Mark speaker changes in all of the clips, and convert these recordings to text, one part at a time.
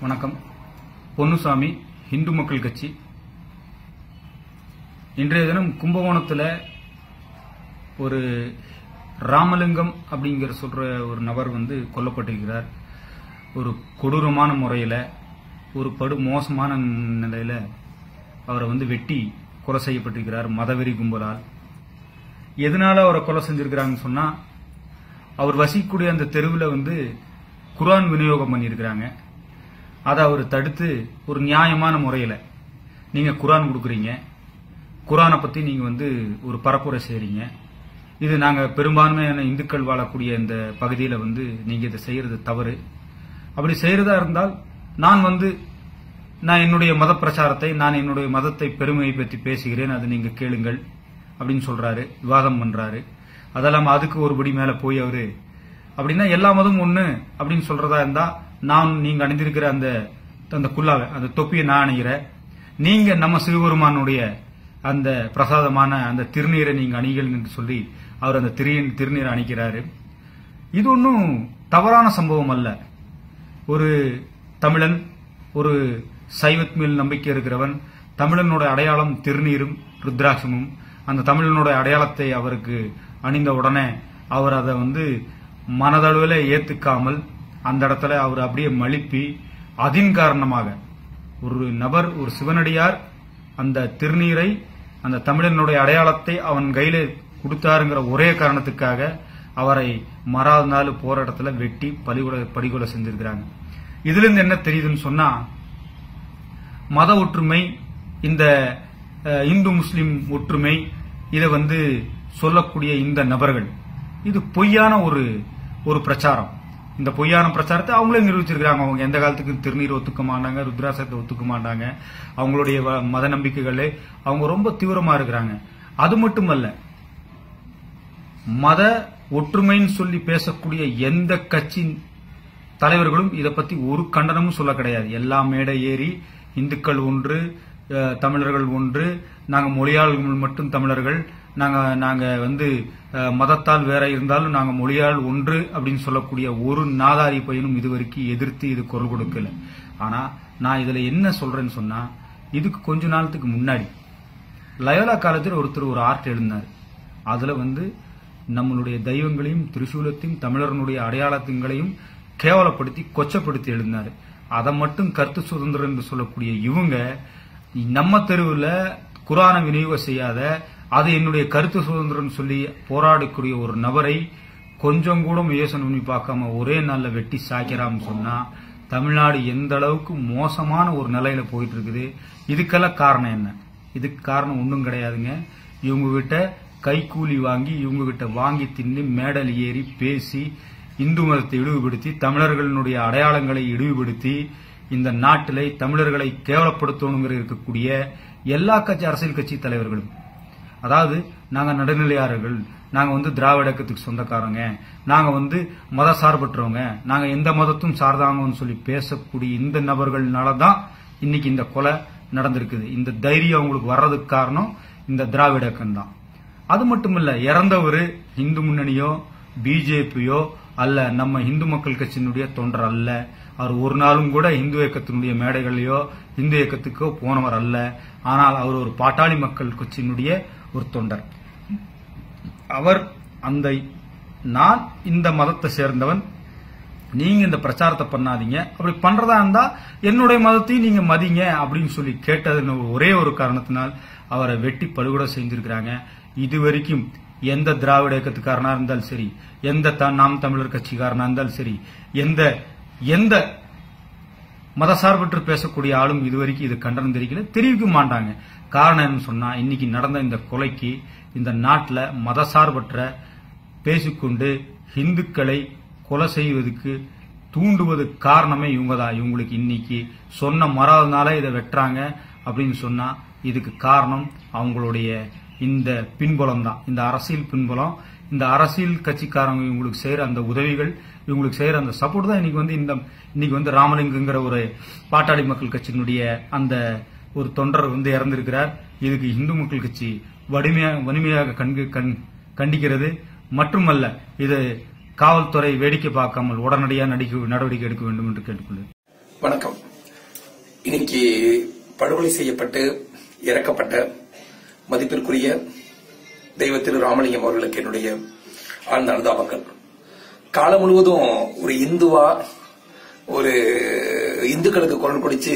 Speaker 1: வணக்கம். பொன்னுசாமி இந்து மக்கள் கட்சி. இன்றைய தினம் கும்பகோணத்தில் ஒரு ராமலிங்கம் அப்படிங்கிற சொல்ற ஒரு நபர் வந்து கொல்லப்பட்டிருக்கிறார். ஒரு கொடூரமான முறையில் ஒரு படு மோசமான நிலையில் அவரை வந்து வெட்டி கொலை செய்யப்பட்டிருக்கிறார் மதவெறி கும்பலால். எதனால அவரை கொலை செஞ்சிருக்கிறாங்கன்னு சொன்னா அவர் வசிக்கக்கூடிய அந்த தெருவில் வந்து குரான் விநியோகம் பண்ணியிருக்கிறாங்க. அதை அவர் தடுத்து ஒரு நியாயமான முறையில் நீங்கள் குரான் கொடுக்குறீங்க. குரானை பற்றி நீங்கள் வந்து ஒரு பரப்புரை செய்கிறீங்க இது நாங்கள் பெரும்பான்மையான இந்துக்கள் வாழக்கூடிய இந்த பகுதியில் வந்து நீங்கள் இதை செய்கிறது தவறு. அப்படி செய்கிறதா இருந்தால் நான் வந்து நான் என்னுடைய மத பிரச்சாரத்தை நான் என்னுடைய மதத்தை பெருமையை பற்றி பேசுகிறேன் அதை நீங்கள் கேளுங்கள் அப்படின்னு சொல்கிறாரு விவாதம் பண்ணுறாரு அதெல்லாம் அதுக்கு ஒருபடி மேலே போய் அவர் அப்படின்னா எல்லா மதமும் ஒன்று அப்படின்னு சொல்கிறதா இருந்தால் நான் நீங்க அணிந்திருக்கிற அந்த அந்த குல்லாவை அந்த தொப்பியை நான் அணிகிறேன் நீங்க நம்ம சிவபெருமானுடைய அந்த பிரசாதமான அந்த திருநீரை நீங்க அணிகள் என்று சொல்லி அவர் அந்த திரு திருநீரை அணிக்கிறாரு. இது ஒன்றும் தவறான சம்பவம் அல்ல. ஒரு தமிழன் ஒரு சைவத் மேல் நம்பிக்கை இருக்கிறவன் தமிழனோட அடையாளம் திருநீரும் ருத்ராட்சமும் அந்த தமிழனோட அடையாளத்தை அவருக்கு அணிந்த உடனே அவர் அதை வந்து மனதளவில் ஏத்துக்காமல் அந்த இடத்துல அவர் அப்படியே மழுப்பி அதன் காரணமாக ஒரு நபர் ஒரு சிவனடியார் அந்த திருநீரை அந்த தமிழனுடைய அடையாளத்தை அவன் கையில கொடுத்தாருங்கிற ஒரே காரணத்துக்காக அவரை மறாத நாள் போற இடத்துல வெட்டி பலிகொலை படுகொலை செஞ்சிருக்கிறாங்க. இதுல இருந்து என்ன தெரியுதுன்னு சொன்னா மத ஒற்றுமை இந்த இந்து முஸ்லிம் ஒற்றுமை இதை வந்து சொல்லக்கூடிய இந்த நபர்கள் இது பொய்யான ஒரு ஒரு பிரச்சாரம். இந்த பொய்யான பிரச்சாரத்தை அவங்களே நிரூபிச்சிருக்கிறாங்க. அவங்க எந்த காலத்துக்கு திருநீர் ஒத்துக்க மாட்டாங்க ருத்ராசத்தை ஒத்துக்க மாட்டாங்க அவங்களுடைய வ- மத நம்பிக்கைகளே அவங்க ரொம்ப தீவிரமா இருக்கிறாங்க. அது மட்டுமல்ல மத ஒற்றுமைன்னு சொல்லி பேசக்கூடிய எந்த கட்சி தலைவர்களும் இதை பத்தி ஒரு கண்டனமும் சொல்ல கிடையாது. எல்லா மேடை ஏறி இந்துக்கள் ஒன்று அஹ், தமிழர்கள் ஒன்று நாங்க மொழியாளர்கள் மட்டும் தமிழர்கள் நாங்கள் நாங்கள் வந்து மதத்தால் வேற இருந்தாலும் நாங்கள் மொழியால் ஒன்று அப்படின்னு சொல்லக்கூடிய ஒரு நாதாரி பையனும் இதுவரைக்கும் எதிர்த்து இது குரல் கொடுக்கல. ஆனால் நான் இதில் என்ன சொல்றேன்னு சொன்னா இதுக்கு கொஞ்ச நாளத்துக்கு முன்னாடி லயோலா காலேஜில் ஒருத்தர் ஒரு ஆர்ட் எழுதினார். அதில் வந்து நம்மளுடைய தெய்வங்களையும் திரிசூலத்தையும் தமிழர்களுடைய அடையாளத்துங்களையும் கேவலப்படுத்தி கொச்சப்படுத்தி எழுதினார். அதை மட்டும் கருத்து சுதந்திரம் என்று சொல்லக்கூடிய இவங்க நம்ம தெருவில் குரானை விநியோகம் செய்யாத அது என்னுடைய கருத்து சுதந்திரம் சொல்லி போராடக்கூடிய ஒரு நபரை கொஞ்சம் கூட யோசனை பண்ணி பார்க்காம ஒரே நாளில் வெட்டி சாய்க்கிறான்னு சொன்னா தமிழ்நாடு எந்த அளவுக்கு மோசமான ஒரு நிலையில போயிட்டு இருக்குது இதுக்கெல்லாம் காரணம் என்ன? இதுக்கு காரணம் ஒன்றும் கிடையாதுங்க. இவங்க கிட்ட கைக்கூலி வாங்கி இவங்க கிட்ட வாங்கி தின்னு மேடல் ஏறி பேசி இந்து மதத்தை இழிவுபடுத்தி தமிழர்களினுடைய அடையாளங்களை இழிவுபடுத்தி இந்த நாட்டிலே தமிழர்களை கேவலப்படுத்தணுங்கிற இருக்கக்கூடிய எல்லா கட்சி அரசியல் கட்சி தலைவர்களும் அதாவது நாங்க நடுநிலையாளர்கள் நாங்க வந்து திராவிட இயக்கத்துக்கு சொந்தக்காரங்க. நாங்க வந்து மத சார்பற்றவங்க நாங்க எந்த மதத்தும் சார்ந்தாங்கன்னு சொல்லி பேசக்கூடிய இந்த நபர்கள்னால தான் இன்னைக்கு இந்த கொலை நடந்திருக்குது. இந்த தைரியம் அவங்களுக்கு வர்றதுக்கு காரணம் இந்த திராவிட இயக்கம் தான். அது மட்டும் இல்லை இறந்தவர் இந்து முன்னணியோ பிஜேபியோ அல்ல நம்ம இந்து மக்கள் கட்சியினுடைய தொண்டர் அல்ல. அவர் ஒரு நாளும் கூட இந்து இயக்கத்தினுடைய மேடைகளையோ இந்து இயக்கத்துக்கோ போனவர் அல்ல. ஆனால் அவர் ஒரு பாட்டாளி மக்கள் கட்சியினுடைய ஒரு தொண்டர். அவர் அந்த நான் இந்த மதத்தை சேர்ந்தவன். நீங்க இந்த பிரச்சாரத்தை பண்ணாதீங்க. அப்படி பண்றதா இருந்தா என்னுடைய மதத்தையும் நீங்க மதிங்க அப்படின்னு சொல்லி கேட்டதுன்னு ஒரே ஒரு காரணத்தினால் அவரை வெட்டி படுகொலை செஞ்சிருக்கிறாங்க. இது வரைக்கும் எந்த திராவிட இயக்கத்துக்காரனா இருந்தாலும் சரி எந்த த- நாம் தமிழர் கட்சிக்காரனா இருந்தாலும் சரி எந்த எந்த மதசார்பற்று பேசக்கூடிய ஆளும் இதுவரைக்கும் இது கண்டனம் தெரிவிக்கல தெரிவிக்க மாட்டாங்க. காரணம் என்னன்னு சொன்னா இன்னைக்கு நடந்த இந்த கொலைக்கு இந்த நாட்டில் மதசார்பற்ற பேசிக்கொண்டு இந்துக்களை கொலை செய்வதற்கு தூண்டுவது காரணமே இவங்க தான் இவங்களுக்கு இன்னைக்கு சொன்ன மறாதனால இதை வெட்டுறாங்க அப்படின்னு சொன்னா இதுக்கு காரணம் அவங்களுடைய இந்த பின்புலம் தான். இந்த அரசியல் பின்புலம் இந்த அரசியல் கட்சிக்காரங்க இவங்களுக்கு செய்யற அந்த உதவிகள் இவங்களுக்கு செய்யற அந்த சப்போர்ட் தான் இன்னைக்கு வந்து இந்த இன்னைக்கு வந்து ராமலிங்கங்கிற ஒரு பாட்டாளி மக்கள் கட்சியினுடைய அந்த ஒரு தொண்டர் வந்து இறந்திருக்கிறார். இதுக்கு இந்து மக்கள் கட்சி வலிமையாக வலிமையாக கண் கண்டிக்கிறது. மட்டுமல்ல இது காவல்துறை வேடிக்கை பார்க்காமல் உடனடியாக நடிக்க நடவடிக்கை எடுக்க வேண்டும் என்று கேட்டுக்கொள்கிறேன்.
Speaker 2: வணக்கம். இன்னைக்கு படுகொலை செய்யப்பட்டு இறக்கப்பட்ட மதிப்பிற்குரிய தெய்வ திரு ராமலிங்கம் அவர்களுக்கு என்னுடைய ஆழ்ந்த அனுதாபங்கள். காலம் முழுவதும் ஒரு இந்துவா ஒரு இந்துக்களுக்கு குரல் கொடுத்து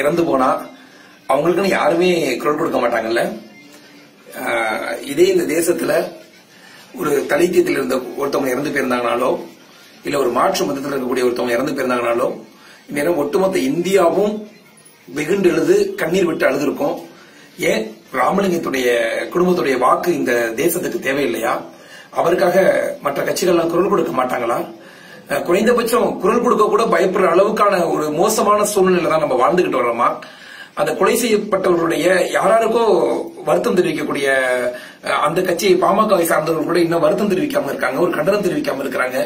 Speaker 2: இறந்து போனா அவங்களுக்குன்னு யாருமே குரல் கொடுக்க மாட்டாங்கல்ல. இதே இந்த தேசத்துல ஒரு தலித்தியத்தில் இருந்த ஒருத்தவங்க இறந்து போயிருந்தாங்கனாலோ இல்ல ஒரு மாற்று மதத்தில் இருக்கக்கூடிய ஒருத்தவங்க இறந்து போயிருந்தாங்கனாலோ இந்நேரம் ஒட்டுமொத்த இந்தியாவும் வெகுண்டு எழுது கண்ணீர் விட்டு அழுதுருக்கும். ஏன் ராமலிங்கத்துடைய குடும்பத்துடைய வாக்கு இந்த தேசத்துக்கு தேவையில்லையா? அவருக்காக மற்ற கட்சிகள்லாம் குரல் கொடுக்க மாட்டாங்களா? குறைந்தபட்சம் குரல் கொடுக்க கூட பயப்படுற அளவுக்கான ஒரு மோசமான சூழ்நிலை தான் நம்ம வாழ்ந்துகிட்டு வரோமா அந்த கொலை செய்யப்பட்டவர்களுடைய யாராருக்கோ வருத்தம் தெரிவிக்கக்கூடிய அந்த கட்சியை பாமகவை சார்ந்தவர்கள் கூட இன்னும் வருத்தம் தெரிவிக்காம இருக்காங்க ஒரு கண்டனம் தெரிவிக்காம இருக்கிறாங்க.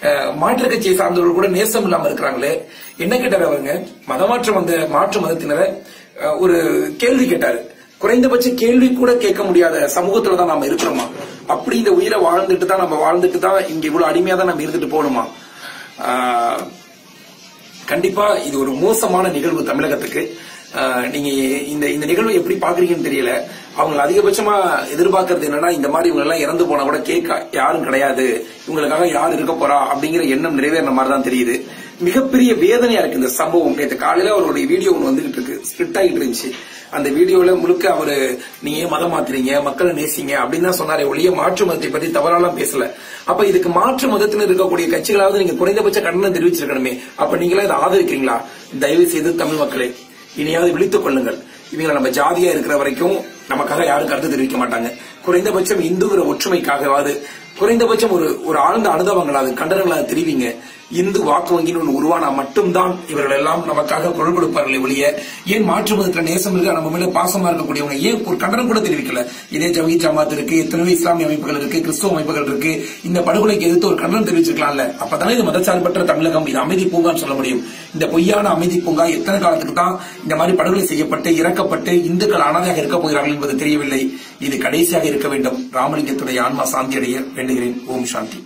Speaker 2: மாற்று மாற்றுக் கட்சியை சார்ந்தவர்கள் கூட நேசம் இல்லாம இருக்கிறாங்களே என்ன கேட்டாரு அவங்க மதமாற்றம் வந்த மாற்று மதத்தினரை ஒரு கேள்வி கேட்டாரு. குறைந்தபட்ச கேள்வி கூட கேட்க முடியாத சமூகத்துல தான் நாம இருக்கிறோமா? அப்படி இந்த உயிரை வாழ்ந்துட்டு தான் நம்ம வாழ்ந்துட்டு தான் இங்க இவ்வளவு அடிமையா தான் நம்ம இருந்துட்டு போகணுமா? ஆஹ், கண்டிப்பா இது ஒரு மோசமான நிகழ்வு தமிழகத்துக்கு. ஆஹ், நீங்க இந்த இந்த நிகழ்வு எப்படி பாக்குறீங்கன்னு தெரியல. அவங்க அதிகபட்சமா எதிர்பார்க்கறது என்னன்னா இந்த மாதிரி இவங்க எல்லாம் இறந்து போனா கூட கேட்க யாரும் கிடையாது. இவங்களுக்காக யார் இருக்க போறா அப்படிங்கிற எண்ணம் நிறைவேறின மாதிரி தான் தெரியுது. மிகப்பெரிய வேதனையா இருக்கு இந்த சம்பவம். நேற்று காலையில அவருடைய வீடியோ ஒன்று வந்துகிட்டு இருக்கு. ஸ்பிரிட் ஆகிட்டு இருந்துச்சு. அந்த வீடியோல முழுக்க அவரு நீங்க ஏன் மதம் மாத்துறீங்க மக்களை நேசிங்க அப்படின்னு தான் சொன்னாரே ஒழிய மாற்று மதத்தை பத்தி தவறாலாம் பேசல. அப்ப இதுக்கு மாற்று மதத்தினர் இருக்கக்கூடிய கட்சிகளாவது நீங்க குறைந்தபட்ச கண்டனம் தெரிவிச்சிருக்கணுமே. அப்ப நீங்களா இதை ஆதரிக்கிறீங்களா? தயவு செய்து தமிழ் மக்களே இனியாவது விழித்துக் கொள்ளுங்கள். இவங்க நம்ம ஜாதியா இருக்கிற வரைக்கும் நமக்காக யாரும் கருத்து தெரிவிக்க மாட்டாங்க. குறைந்தபட்சம் இந்துங்கிற ஒற்றுமைக்காகவாது குறைந்தபட்சம் ஒரு ஒரு ஆழ்ந்த அனுபவங்களா கண்டனங்களா தெரிவிங்க. இந்து வாக்கு வங்கின்னு ஒன்று உருவானா மட்டும்தான் இவர்கள் எல்லாம் நமக்காக குரல் கொடுப்பார்களே ஒழிய ஏன் மாற்று மதத்துல நேசம் இருக்க? நம்ம மேல பாசமா இருக்கக்கூடியவங்க ஏன் ஒரு கண்டனம் கூட தெரிவிக்கல? இதே ஜவஹி ஜமாத் இருக்கு எத்தனையோ இஸ்லாமிய அமைப்புகள் இருக்கு கிறிஸ்துவ அமைப்புகள் இருக்கு. இந்த படுகொலைக்கு எதிர்த்து ஒரு கண்டனம் தெரிவிச்சிருக்கலாம்ல. அப்பதானே இது மதச்சார்பற்ற தமிழகம் இது அமைதி பூங்கான்னு சொல்ல முடியும். இந்த பொய்யான அமைதி பூங்கா எத்தனை காலத்துக்கு தான் இந்த மாதிரி படுகொலை செய்யப்பட்டு இறக்கப்பட்டு இந்துக்கள் அனாதையாக இருக்க போகிறார்கள் என்பது தெரியவில்லை. இது கடைசியாக இருக்க வேண்டும். ராமலிங்கத்துடைய ஆன்மா சாந்தி அடைய வேண்டுகிறேன். ஓம் சாந்தி.